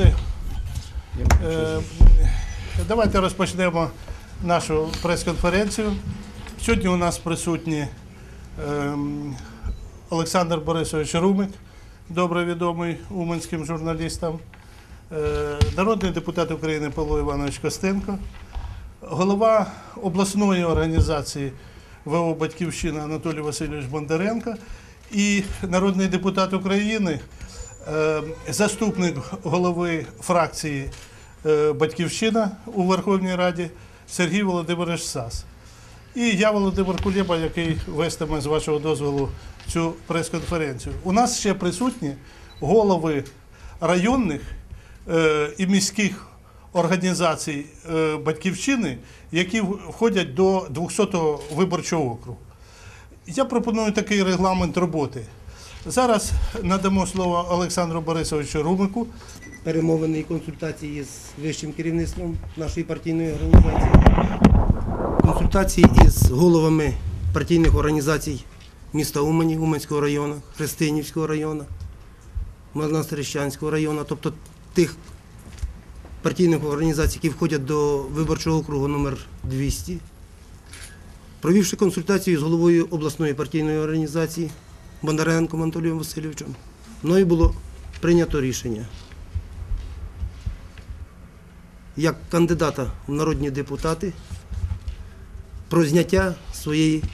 Вибачте. Давайте розпочнемо нашу прес-конференцію. Сьогодні у нас присутні ем, Олександр Борисович Румик, добре відомий уманським журналістам, е, народний депутат України Павло Іванович Костенко, голова обласної організації ВО Батьківщина Анатолій Васильович Бондаренко і народний депутат України, заступник голови фракції е, Батьківщина у Верховній Раді Сергій Володимирович Сас. І я, Володимир Кулєба, який вестиме з вашого дозволу цю прес-конференцію. У нас ще присутні голови районних е, і міських організацій е, Батьківщини, які входять до 200-го виборчого округу. Я пропоную такий регламент роботи. Зараз надамо слово Олександру Борисовичу Румику. перемовини і консультації з вищим керівництвом нашої партійної організації, консультації із головами партійних організацій міста Умані, Уманського району, Христинівського району, Монастирищанського району, тобто тих партійних організацій, які входять до виборчого округу номер 200 провівши консультацію з головою обласної партійної організації Бондаренком Анатолієм Васильовичем, мною було прийнято рішення як кандидата в народні депутати про зняття своєї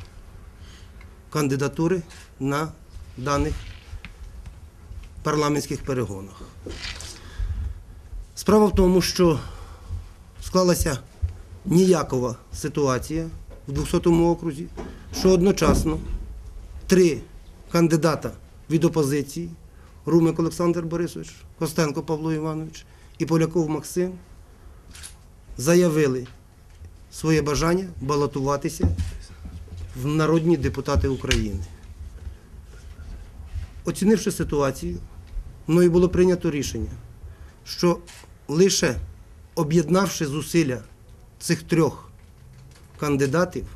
кандидатури на даних парламентських перегонах. Справа в тому, що склалася ніякова ситуація в 200 окрузі, що одночасно три кандидата від опозиції Румик Олександр Борисович, Костенко Павло Іванович і Поляков Максим заявили своє бажання балотуватися в народні депутати України. Оцінивши ситуацію, мною було прийнято рішення, що лише об'єднавши зусилля цих трьох кандидатів,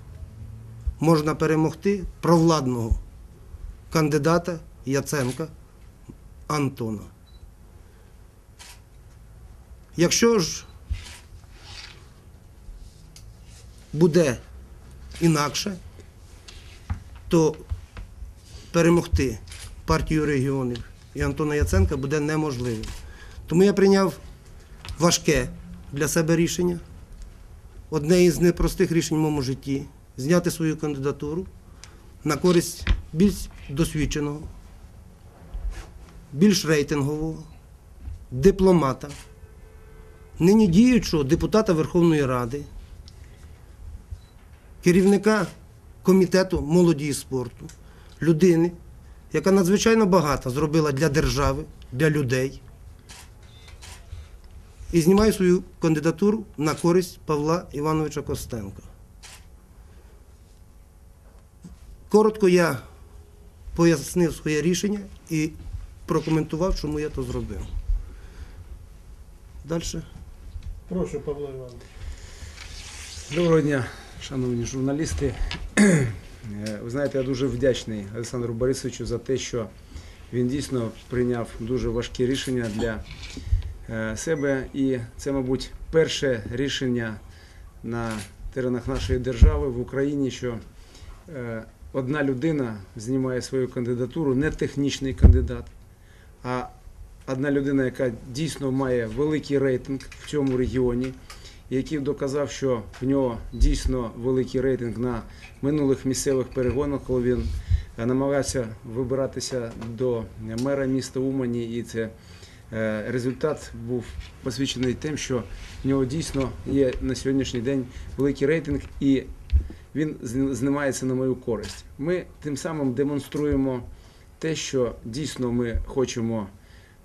можна перемогти провладного кандидата Яценка Антона. Якщо ж буде інакше, то перемогти партію регіонів і Антона Яценка буде неможливим. Тому я прийняв важке для себе рішення, одне із непростих рішень в моєму житті зняти свою кандидатуру на користь більш досвідченого, більш рейтингового, дипломата, нині діючого депутата Верховної Ради, керівника комітету молоді і спорту, людини, яка надзвичайно багато зробила для держави, для людей. І знімаю свою кандидатуру на користь Павла Івановича Костенка. Коротко я пояснив своє рішення і прокоментував, чому я то зробив. Далі. Прошу, Павло Іванович. Доброго дня, шановні журналісти. Е, Ви знаєте, я дуже вдячний Олександру Борисовичу за те, що він дійсно прийняв дуже важкі рішення для е, себе. І це, мабуть, перше рішення на теренах нашої держави в Україні, що е, одна людина знімає свою кандидатуру, не технічний кандидат, а одна людина, яка дійсно має великий рейтинг в цьому регіоні, який доказав, що в нього дійсно великий рейтинг на минулих місцевих перегонах, коли він е, намагався вибиратися до мера міста Умані, і це е, результат був посвідчений тим, що в нього дійсно є на сьогоднішній день великий рейтинг, і він знімається на мою користь. Ми тим самим демонструємо те, що дійсно ми хочемо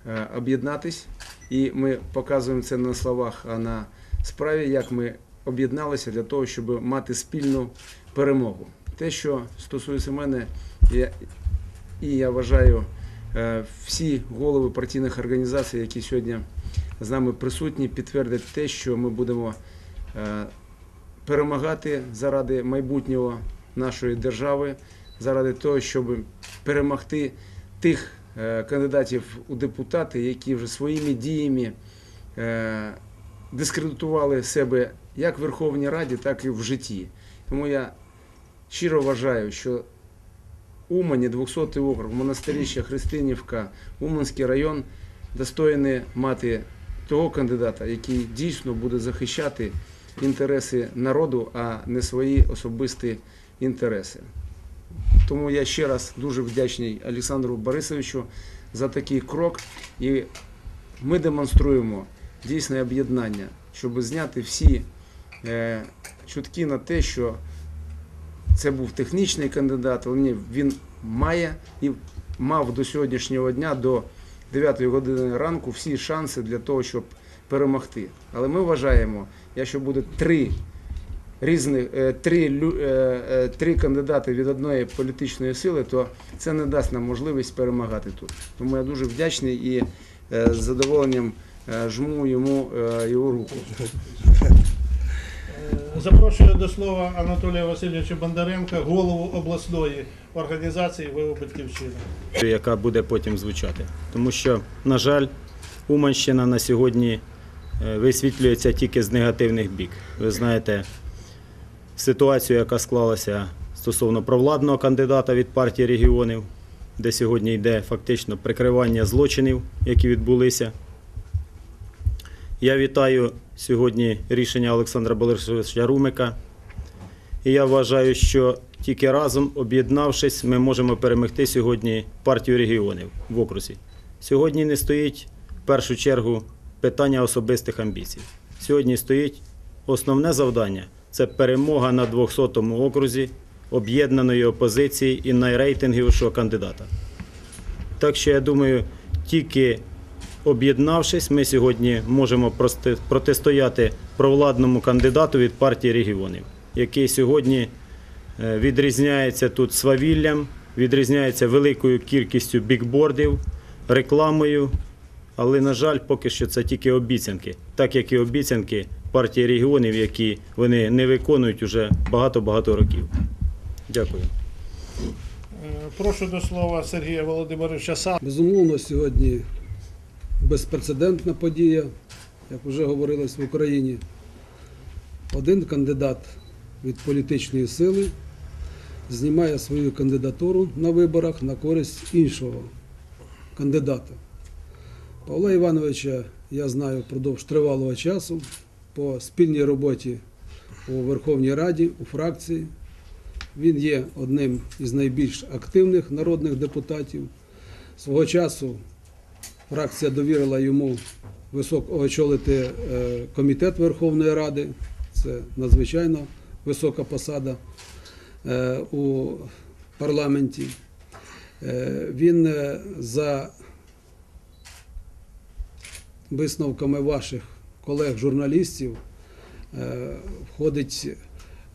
е, об'єднатись, і ми показуємо це на словах, а на справі, як ми об'єдналися для того, щоб мати спільну перемогу. Те, що стосується мене, я, і я вважаю, е, всі голови партійних організацій, які сьогодні з нами присутні, підтвердять те, що ми будемо е, перемагати заради майбутнього нашої держави, заради того, щоб перемогти тих е, кандидатів у депутати, які вже своїми діями е, дискредитували себе як в Верховній Раді, так і в житті. Тому я щиро вважаю, що Умані, 200 округ, Монастиріща, Христинівка, Уманський район достойні мати того кандидата, який дійсно буде захищати інтереси народу, а не свої особисті інтереси. Тому я ще раз дуже вдячний Олександру Борисовичу за такий крок. І ми демонструємо дійсне об'єднання, щоб зняти всі е, чутки на те, що це був технічний кандидат, але він має і мав до сьогоднішнього дня, до 9 години ранку, всі шанси для того, щоб перемогти. Але ми вважаємо, якщо буде три різних е, три, е, е, три кандидати від одної політичної сили, то це не дасть нам можливість перемагати тут. Тому я дуже вдячний і з задоволенням жму йому його руку. Запрошую до слова Анатолія Васильовича Бондаренка, голову обласної організації ВО Батьківщина. яка буде потім звучати. Тому що, на жаль, Уманщина на сьогодні висвітлюється тільки з негативних бік. Ви знаєте ситуацію, яка склалася стосовно провладного кандидата від партії регіонів, де сьогодні йде фактично прикривання злочинів, які відбулися. Я вітаю сьогодні рішення Олександра Борисовича Румика. І я вважаю, що тільки разом, об'єднавшись, ми можемо перемогти сьогодні партію регіонів в окрузі. Сьогодні не стоїть в першу чергу питання особистих амбіцій. Сьогодні стоїть основне завдання це перемога на 200-му окрузі об'єднаної опозиції і найрейтинговішого кандидата. Так що я думаю, тільки об'єднавшись, ми сьогодні можемо протистояти провладному кандидату від партії регіонів, який сьогодні е, відрізняється тут свавіллям, відрізняється великою кількістю бікбордів, рекламою. Але, на жаль, поки що це тільки обіцянки, так як і обіцянки партії регіонів, які вони не виконують уже багато-багато років. Дякую. Е, Прошу до слова Сергія Володимировича Са. Безумовно, сьогодні безпрецедентна подія, як вже говорилось в Україні. Один кандидат від політичної сили знімає свою кандидатуру на виборах на користь іншого кандидата. Павла Івановича я знаю впродовж тривалого часу по спільній роботі у Верховній Раді, у фракції. Він є одним із найбільш активних народних депутатів. Свого часу фракція довірила йому високо очолити е, комітет Верховної Ради. Це надзвичайно висока посада е, у парламенті. Е, Він за висновками ваших колег-журналістів е, входить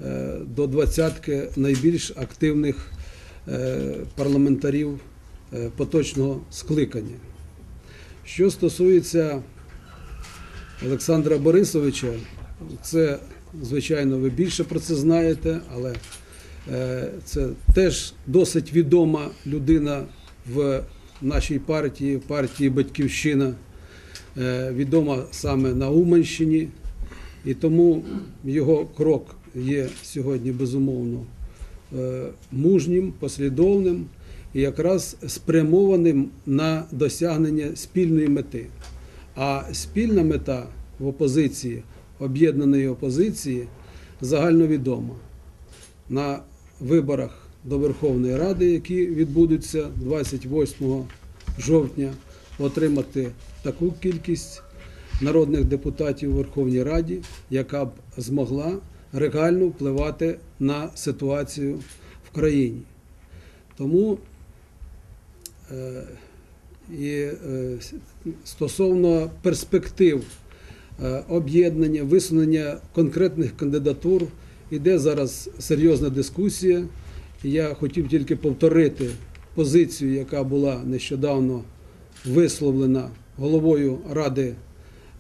е, до двадцятки найбільш активних е, парламентарів поточного скликання. Що стосується Олександра Борисовича, це, звичайно, ви більше про це знаєте, але це теж досить відома людина в нашій партії, партії Батьківщина, відома саме на Уманщині. І тому його крок є сьогодні безумовно е, мужнім, послідовним і якраз спрямованим на досягнення спільної мети. А спільна мета в опозиції, об'єднаної опозиції, загальновідома. На виборах до Верховної Ради, які відбудуться 28 жовтня, отримати таку кількість народних депутатів у Верховній Раді, яка б змогла реально впливати на ситуацію в країні. Тому е, і е, стосовно перспектив е, об'єднання, висунення конкретних кандидатур, іде зараз серйозна дискусія. Я хотів тільки повторити позицію, яка була нещодавно висловлена головою Ради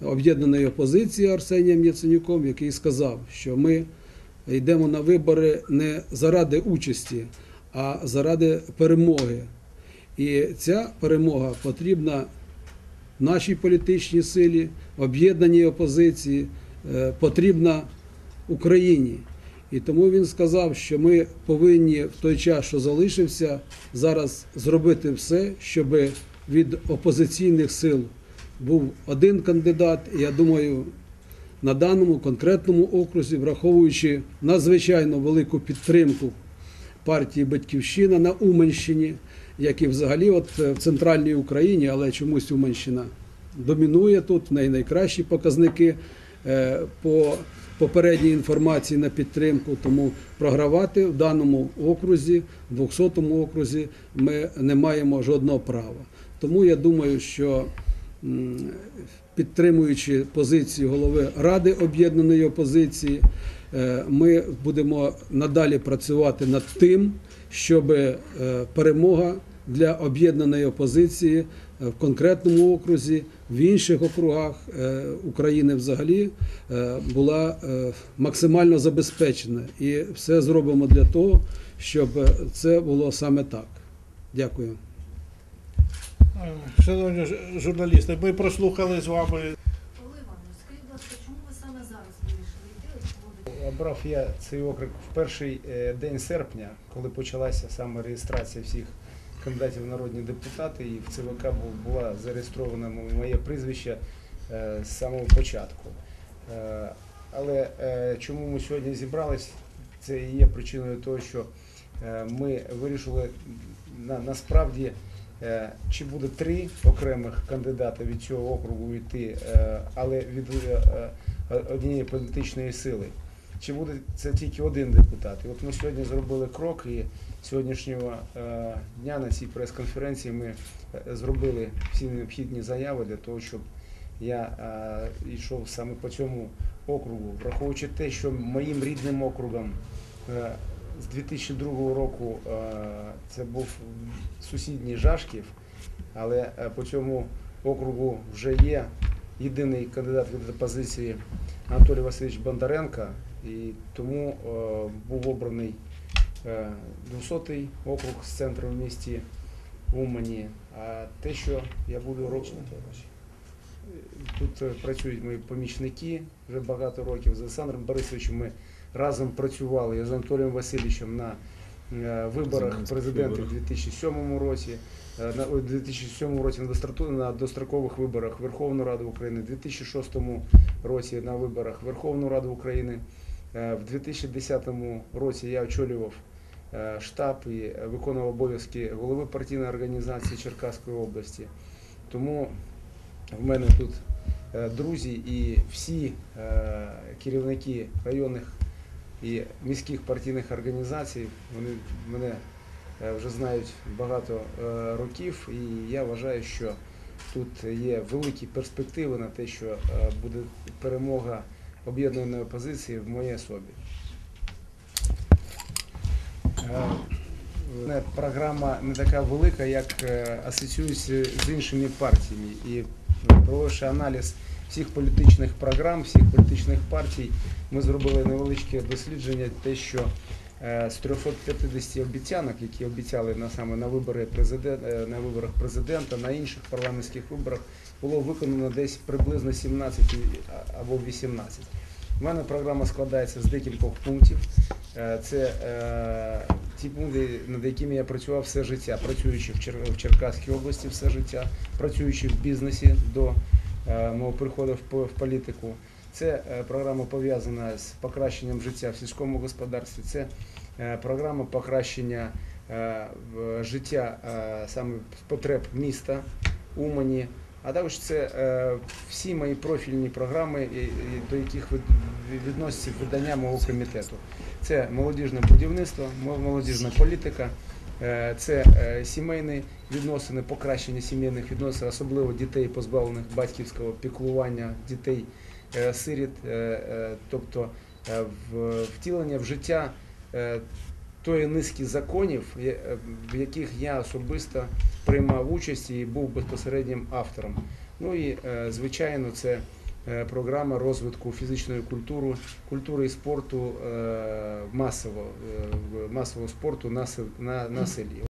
об'єднаної опозиції Арсенієм Яценюком, який сказав, що ми йдемо на вибори не заради участі, а заради перемоги. І ця перемога потрібна нашій політичній силі, об'єднаній опозиції, е, потрібна Україні. І тому він сказав, що ми повинні в той час, що залишився, зараз зробити все, щоб від опозиційних сил був один кандидат. Я думаю, на даному конкретному окрузі, враховуючи надзвичайно велику підтримку партії Батьківщина на Уманщині, як і взагалі от е, в центральній Україні, але чомусь Уманщина домінує тут, в неї найкращі показники е, по попередній інформації на підтримку. Тому програвати в даному окрузі, в 200-му окрузі, ми не маємо жодного права. Тому я думаю, що підтримуючи позицію голови Ради об'єднаної опозиції, е, ми будемо надалі працювати над тим, щоб е, перемога для об'єднаної опозиції е, в конкретному окрузі, в інших округах України взагалі була максимально забезпечена. І все зробимо для того, щоб це було саме так. Дякую. Шановні ж- журналісти, ми прослухали з вами Павло Іванович, скажіть, будь ласка, чому ви саме зараз вирішили йти? Обрав я цей округ в перший е, день серпня, коли почалася саме реєстрація всіх кандидатів в народні депутати, і в ЦВК була зареєстрована моє прізвище е, з самого початку. Е, Але чому ми сьогодні зібрались, це і є причиною того, що ми вирішили на, насправді, чи буде три окремих кандидата від цього округу йти, е, але від е, е, однієї політичної сили. Чи буде це тільки один депутат? І от ми сьогодні зробили крок, і сьогоднішнього е, дня на цій прес-конференції ми е, зробили всі необхідні заяви для того, щоб я е, йшов саме по цьому округу, враховуючи те, що моїм рідним округом е, з 2002 року е, це був сусідній Жашків, але е, по цьому округу вже є єдиний кандидат від опозиції Анатолій Васильович Бондаренко, і тому е, був обраний е, 200-й округ з центру в місті Умані. А те, що я буду робити. Тут працюють мої помічники вже багато років. З Олександром Борисовичем ми разом працювали з Анатолієм Васильовичем на е, виборах президента виборах. 2007 році. Е, На 2007 році на дострокових виборах Верховну Раду України, у 2006 році на виборах Верховну Раду України. Е, В 2010 році я очолював штаб і виконував обов'язки голови партійної організації Черкаської області. Тому в мене тут друзі і всі керівники районних і міських партійних організацій, вони мене е, вже знають багато е, років, і я вважаю, що тут є великі перспективи на те, що е, буде перемога об'єднаної опозиції в моїй особі. Програма не така велика, як асоціюється з іншими партіями. І провівши аналіз всіх політичних програм, всіх політичних партій, ми зробили невеличке дослідження, те, що е, з 350 обіцянок, які обіцяли на саме на вибори президента, на виборах президента, на інших парламентських виборах, було виконано десь приблизно 17 або 18. У мене програма складається з декількох пунктів. Е, Це е, ті пункти, над якими я працював все життя, працюючи в, Чер- в Черкаській області все життя, працюючи в бізнесі до е, мого приходу в, політику. Це е, програма пов'язана з покращенням життя в сільському господарстві. Це е, програма покращення е, життя е, саме потреб міста Умані. А також це е, всі мої профільні програми, до яких від- відносяться видання мого комітету. Це молодіжне будівництво, мо- молодіжна політика, е, це е, сімейні відносини, покращення сімейних відносин, особливо дітей, позбавлених батьківського піклування, дітей е, сиріт, е, е, тобто е, втілення в життя е, тої низки законів, е, в яких я особисто приймав участь і був безпосереднім автором. Ну і е, звичайно, це е, програма розвитку фізичної культури, культури і спорту масового масово, е, масового спорту на, на, на селі.